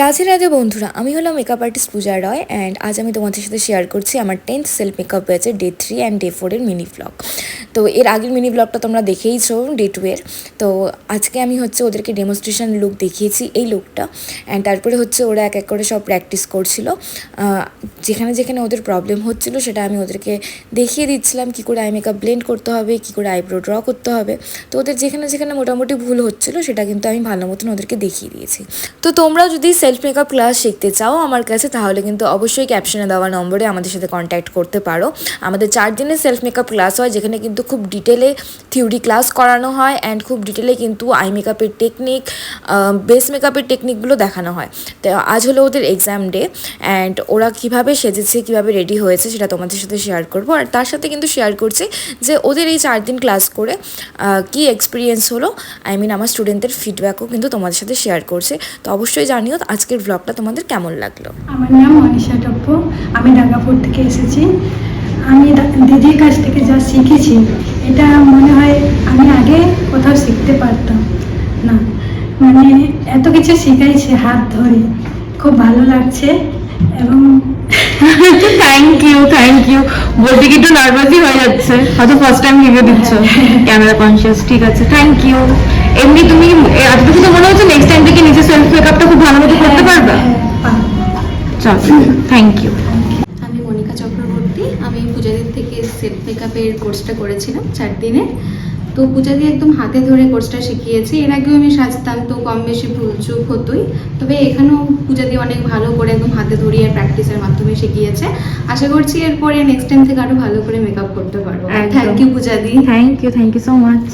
রাধে রাধে বন্ধুরা, আমি হলো makeup artist Puja Roy and আজ আমি তোমাদের সাথে শেয়ার করছি আমার টেন্থ সেলফ মেকআপ ব্যাচের ডে থ্রি অ্যান্ড ডে ফোরের মিনি ব্লগ তো এর আগের মিনি ব্লগটা তোমরা দেখেইছো ডে টু এর তো আজকে আমি হচ্ছে ওদেরকে ডেমনস্ট্রেশন লুক দেখিয়েছি এই লুকটা অ্যান্ড তারপরে হচ্ছে ওরা এক এক করে সব প্র্যাকটিস করছিল। যেখানে যেখানে ওদের প্রবলেম হচ্ছিল সেটা আমি ওদেরকে দেখিয়ে দিচ্ছিলাম, কী করে আই মেকআপ ব্লেন্ড করতে হবে, কী করে আইব্রো ড্র করতে হবে। তো ওদের যেখানে যেখানে মোটামুটি ভুল হচ্ছিল সেটা কিন্তু আমি ভালো মতন ওদেরকে দেখিয়ে দিয়েছি। তো তোমরা যদি সেলফ মেকআপ ক্লাস শিখতে চাও আমার কাছে, তাহলে কিন্তু অবশ্যই ক্যাপশনে দেওয়া নম্বরে আমাদের সাথে কন্ট্যাক্ট করতে পারো। আমাদের চার দিনের সেলফ মেকআপ ক্লাস হয়, যেখানে কিন্তু খুব ডিটেলে থিওরি ক্লাস করানো হয় অ্যান্ড খুব ডিটেলে কিন্তু আই মেকআপের টেকনিক বেস মেকআপের টেকনিকগুলো দেখানো হয়। তো আজ হলো ওদের এক্সাম ডে অ্যান্ড ওরা কীভাবে সেজেছে, কীভাবে রেডি হয়েছে সেটা তোমাদের সাথে শেয়ার করব। আর তার সাথে কিন্তু শেয়ার করছি যে ওদের এই চার দিন ক্লাস করে কি এক্সপিরিয়েন্স হলো। আই মিন আমার স্টুডেন্টদের ফিডব্যাকও কিন্তু তোমাদের সাথে শেয়ার করছে। তো অবশ্যই জানিও আজকের ব্লগটা তোমাদের কেমন লাগল। আমার নাম মনীষা টপ্প। আমি ডাঙ্গাপুর থেকে এসেছি। আমি দিদির কাছ থেকে যা শিখেছি এটা মনে হয় আমি আগে কোথাও শিখতে পারতাম না। মানে এত কিছু শিখাইছে হাত ধরে। খুব ভালো লাগছে এবং থ্যাংক ইউ থ্যাংক ইউ বলতে কি একটু নার্ভাসই হয়ে যাচ্ছে। হয়তো ফার্স্ট টাইম ভেবে দিচ্ছ। ক্যামেরা কনসিয়াস ঠিক আছে। থ্যাংক ইউ এমনি তুমি এতটুকু তো মনে হচ্ছে নেক্সট টাইম থেকে নিজের সেলফ মেকআপটা খুব ভালো মতো করতে পারবে? হ্যাঁ, পারব। চল থ্যাংক ইউ আমি পূজাদির থেকে সেলফ মেকআপের কোর্সটা করেছিলাম চার দিনের তো পূজাদি একদম হাতে ধরে কোর্সটা শিখিয়েছে। এর আগেও আমি সাজতাম তো কম বেশি ভুলচুক হতোই। তবে এখানেও পূজাদি অনেক ভালো করে একদম হাতে ধরিয়ে প্র্যাকটিসের মাধ্যমে শিখিয়েছে। আশা করছি এরপরে নেক্সট টাইম থেকে আরও ভালো করে মেকআপ করতে পারব। Thank you পূজাদি। Thank you thank you so much